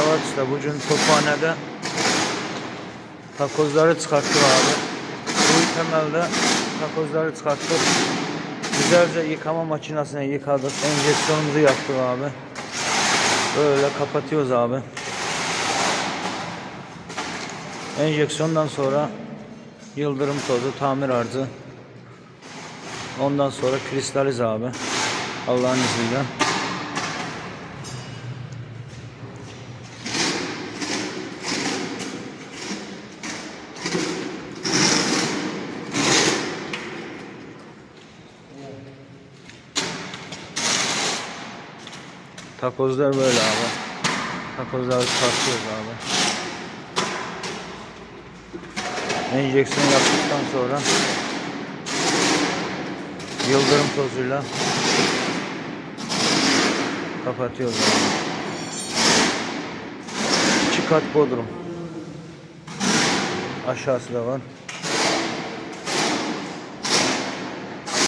Cevat Usta bugün tophanede takozları çıkarttık abi. Bu temelde takozları çıkarttık. Güzelce yıkama makinesine yıkadık. Enjeksiyonumuzu yaptık abi. Böyle kapatıyoruz abi. Enjeksiyondan sonra yıldırım tozu, tamir harcı. Ondan sonra kristaliz abi. Allah'ın izniyle. Takozlar böyle abi. Takozları çıkartıyoruz abi. Enjeksiyon yaptıktan sonra yıldırım tozuyla kapatıyoruz abi. İki kat bodrum. Aşağısı da var.